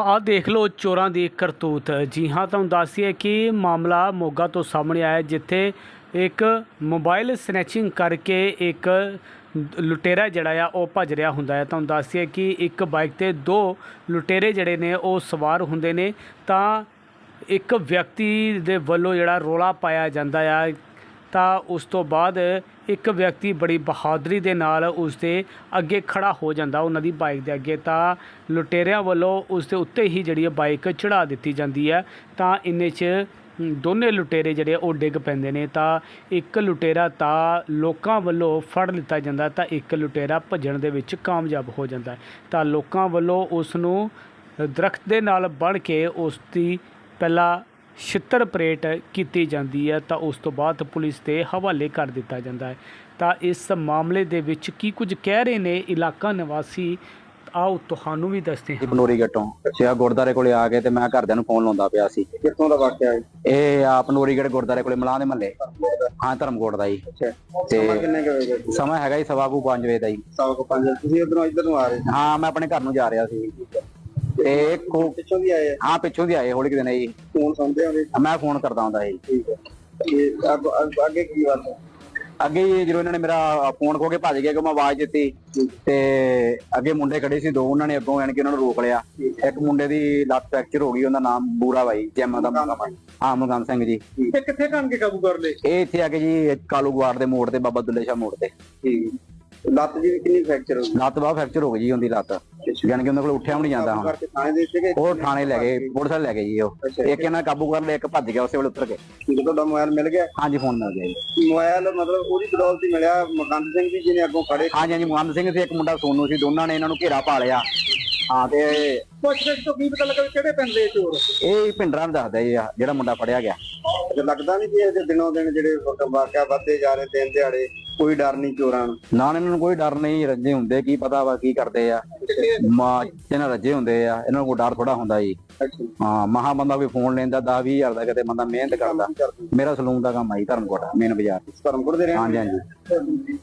ਆਹ ਦੇਖ ਲਓ ਚੋਰਾਂ ਦੀ ਕਰਤੂਤ। ਜੀ ਹਾਂ, ਤੁਹਾਨੂੰ ਦੱਸੀਏ ਕਿ ਮਾਮਲਾ ਮੋਗਾ ਤੋਂ ਸਾਹਮਣੇ ਆਇਆ ਜਿੱਥੇ ਇੱਕ ਮੋਬਾਈਲ ਸਨੈਚਿੰਗ ਕਰਕੇ ਇੱਕ ਲੁਟੇਰਾ ਜਿਹੜਾ ਆ, ਉਹ ਭੱਜ ਰਿਹਾ ਹੁੰਦਾ ਹੈ। ਤੁਹਾਨੂੰ ਦੱਸੀਏ ਕਿ ਇੱਕ ਬਾਈਕ ਤੇ ਦੋ ਲੁਟੇਰੇ ਜਿਹੜੇ ਨੇ, ਉਹ ਸਵਾਰ ਹੁੰਦੇ ਨੇ। ਤਾਂ ਇੱਕ ਵਿਅਕਤੀ ਦੇ ਵੱਲੋਂ ਜਿਹੜਾ ਰੋਲਾ ਪਾਇਆ ਜਾਂਦਾ ਆ ਤਾਂ ਉਸ ਤੋਂ ਬਾਅਦ ਇੱਕ ਵਿਅਕਤੀ ਬੜੀ ਬਹਾਦਰੀ ਦੇ ਨਾਲ ਉਸ ਦੇ ਅੱਗੇ ਖੜਾ ਹੋ ਜਾਂਦਾ, ਉਹਨਾਂ ਦੀ ਬਾਈਕ ਦੇ ਅੱਗੇ। ਤਾਂ ਲੁਟੇਰਿਆਂ ਵੱਲੋਂ ਉਸ ਦੇ ਉੱਤੇ ਹੀ ਜਿਹੜੀ ਬਾਈਕ ਚੜਾ ਦਿੱਤੀ ਜਾਂਦੀ ਹੈ। ਤਾਂ ਇੰਨੇ 'ਚ ਦੋਨੇ ਲੁਟੇਰੇ ਜਿਹੜੇ ਉਹ ਡਿੱਗ ਪੈਂਦੇ ਨੇ। ਤਾਂ ਇੱਕ ਲੁਟੇਰਾ ਤਾਂ ਲੋਕਾਂ ਵੱਲੋਂ ਫੜ ਲਿੱਤਾ ਜਾਂਦਾ, ਤਾਂ ਇੱਕ ਲੁਟੇਰਾ ਭੱਜਣ ਦੇ ਵਿੱਚ ਕਾਮਯਾਬ ਹੋ ਜਾਂਦਾ। ਤਾਂ ਲੋਕਾਂ ਵੱਲੋਂ ਉਸ ਨੂੰ ਦਰਖਤ ਦੇ ਨਾਲ ਬਣ ਕੇ ਉਸ ਦੀ ਪਹਿਲਾਂ ਛਿੱਤਰ ਪਰੇਡ ਕੀਤੀ ਜਾਂਦੀ ਹੈ ਤਾਂ ਉਸ ਤੋਂ ਬਾਅਦ ਪੁਲਿਸ ਦੇ ਹਵਾਲੇ ਕਰ ਦਿੱਤਾ ਜਾਂਦਾ ਹੈ। ਤਾਂ ਇਸ ਮਾਮਲੇ ਦੇ ਵਿੱਚ ਕੀ ਕੁਝ ਕਹਿ ਰਹੇ ਨੇ ਇਲਾਕਾ ਨਿਵਾਸੀ? ਆਓ ਤੁਹਾਨੂੰ ਵੀ ਦੱਸਦੇ ਹਾਂ। ਬਨੋਰੀ ਗੇਟੋਂ ਸਿਆ ਗੁਰਦਾਰੇ ਕੋਲੇ ਆ ਕੇ ਤੇ ਮੈਂ ਘਰਦਿਆਂ ਨੂੰ ਫੋਨ ਲਾਉਂਦਾ ਪਿਆ ਸੀ। ਕਿੱਥੋਂ ਦਾ ਵਾਕਿਆ ਹੈ? ਇਹ ਆ ਪਨੋਰੀ ਗੇਟ ਗੁਰਦਾਰੇ ਕੋਲੇ ਮਲਾਹ ਦੇ ਮਹੱਲੇ। ਹਾਂ ਧਰਮਕੋਟ ਦਾ ਜੀ। ਸਮਾਂ ਤੇ ਕਿੰਨੇ ਸਮਾਂ ਹੈਗਾ ਜੀ ਸਵਾ ਕੁ 5 ਵਜੇ ਦਾ ਜੀ। ਸਵਾ ਕੋ ਪੰਜ ਤੁਸੀਂ ਉਧਰੋਂ ਇੱਧਰ ਨੂੰ ਆ ਰਹੇ ਹਾਂ ਮੈਂ ਆਪਣੇ ਘਰ ਨੂੰ ਜਾ ਰਿਹਾ ਸੀ। ਤੇ ਸੀ ਪਿੱਛੋਂ ਦੀ ਆਏ ਆ। ਹਾਂ ਪਿੱਛੋਂ ਦੀ ਆਏ ਹੌਲੀ ਕਿ ਦਿਨ ਜੀ। ਫੋਨ ਸੁਣਦੇ ਹੋਗੇ ਮੈਂ ਫੋਨ ਕਰਦਾ ਹੁੰਦਾ ਜੀ ਠੀਕ ਹੈ ਇਹ ਅੱਗ- ਅੱਗ- ਅੱਗੇ ਕੀ ਬਾਤ ਹੈ ਅੱਗੇ ਜੀ ਜਦੋਂ ਇਹਨਾਂ ਨੇ ਮੇਰਾ ਫੋਨ ਖੋ ਕੇ ਭੱਜ ਗਏ ਕਿ ਮੈਂ ਆਵਾਜ਼ ਦਿੱਤੀ ਤੇ ਅੱਗੇ ਮੁੰਡੇ ਖੜੇ ਸੀ ਦੋ ਉਹਨਾਂ ਨੇ ਅੱਗੋਂ ਆਣ ਕੇ ਉਹਨਾਂ ਨੂੰ ਰੋਕ ਲਿਆ। ਇੱਕ ਮੁੰਡੇ ਦੀ ਲੱਤ ਫ੍ਰੈਕਚਰ ਹੋ ਗਈ ਉਹਦਾ ਨਾਮ ਬੂਰਾ ਬਾਈ ਜੈਮਾ ਦਾ ਮੁੰਡਾ ਬਾਈ ਹਾਂ ਮੁਲਗਮ ਸਿੰਘ ਜੀ। ਇਹ ਕਿੱਥੇ ਕੰਮ ਕੇ ਕਾਬੂ ਕਰ ਲਏ? ਇਹ ਇੱਥੇ ਆ ਕੇ ਜੀ ਕਾਲੂ ਗਵਾੜ ਦੇ ਮੋੜ ਤੇ ਬਾਬਾ ਦੁੱਲੇ ਸ਼ਾਹ ਮੋੜ ਤੇ। ਠੀਕ। ਲੱਤ ਜੀ ਦੀ ਕਿੰਨੀ ਫ੍ਰੈਕਚਰ ਹੋ ਗਈ? ਲੱਤ ਬਾਹ ਫ੍ਰੈਕਚਰ ਹੋ ਗਈ ਜੀ ਉਹਦੀ ਲੱਤ। ਯਾਨੀ ਕਿ ਉਹਨਾਂ ਕੋਲ ਉੱਠਿਆ ਵੀ ਨਹੀਂ ਜਾਂਦਾ ਹੁਣ। ਕਰਕੇ ਥਾਣੇ ਦੇ ਸੀਗੇ ਉਹ ਥਾਣੇ ਲੈ ਗਏ ਪੁਲਿਸ ਵਾਲੇ ਲੈ ਗਏ ਜੀ ਉਹ। ਅੱਛਾ ਇੱਕ ਇਹਨਾਂ ਕਾਬੂ ਕਰ ਲਿਆ ਇੱਕ ਭੱਜ ਗਿਆ ਉਸੇ ਵੇਲੇ ਉੱਤਰ ਕੇ। ਹੈ, ਤੁਹਾਡਾ ਮੋਬਾਈਲ ਮਿਲ ਗਿਆ? ਹਾਂਜੀ ਫੋਨ ਮਿਲ ਗਿਆ ਜੀ। ਮੋਬਾਈਲ ਮਤਲਬ ਉਹਦੀ ਬਦੌਲਤ ਹੀ ਮਿਲਿਆ ਮਕੰਦ ਸਿੰਘ ਜੀ ਜਿਹਨੇ ਅੱਗੋਂ ਖੜੇ ਹਾਂਜੀ ਹਾਂਜੀ ਮੁਹੰਮਦ ਸਿੰਘ ਤੇ ਇੱਕ ਮੁੰਡਾ ਸੋਨੂ ਸੀ ਦੋਨਾਂ ਨੇ ਇਹਨਾਂ ਨੂੰ ਘੇਰਾ ਪਾ ਲਿਆ। ਹਾਂ ਤੇ ਪੁੱਛਗਿੱਛ ਤੋਂ ਕੀ ਪਤਾ ਲੱਗਾ ਵੀ ਕਿਹੜੇ ਪਿੰਡ ਦੇ ਚੋਰ ਇਹ ਹੀ ਪਿੰਡਰਾਂ ਨੂੰ ਦੱਸਦਾ ਜੀ ਆਹ ਜਿਹੜਾ ਮੁੰਡਾ ਫੜਿਆ ਗਿਆ। ਤੇ ਲੱਗਦਾ ਨਹੀਂ ਕਿ ਦਿਨੋਂ ਦਿਨ ਜਿਹੜੇ ਵਾਕਿਆ ਵੱਧਦੇ ਜਾ ਰਹੇ ਦਿਨ ਦਿਹਾੜੇ ਕੋਈ ਡਰ ਨਹੀਂ ਚੋਰਾਂ ਨੂੰ। ਨਾ ਇਹਨਾਂ ਨੂੰ ਕੋਈ ਡਰ ਨਹੀਂ ਰੱਜੇ ਹੁੰਦੇ ਕੀ ਪਤਾ ਵਾ ਕੀ ਕਰਦੇ ਆ। ਮਾਂ ਇਹਨਾਂ ਰੱਜੇ ਹੁੰਦੇ ਆ ਇਹਨਾਂ ਨੂੰ ਕੋਈ ਡਰ ਥੋੜਾ ਹੁੰਦਾ ਜੀ। ਅੱਛਾ। ਹਾਂ ਮਹਾ ਬੰਦਾ ਕੋਈ ਫੋਨ ਲੈਂਦਾ 10 20000 ਦਾ ਕਿਤੇ ਬੰਦਾ ਮਿਹਨਤ ਕਰਦਾ। ਮੇਰਾ ਸਲੂਨ ਦਾ ਕੰਮ ਆਈ ਧਰਮਕੋਟ ਮੇਨ ਬਾਜ਼ਾਰ। ਧਰਮਪੁਰ ਦੇ ਰਹਿਣ ਹਾਂਜੀ ਹਾਂਜੀ।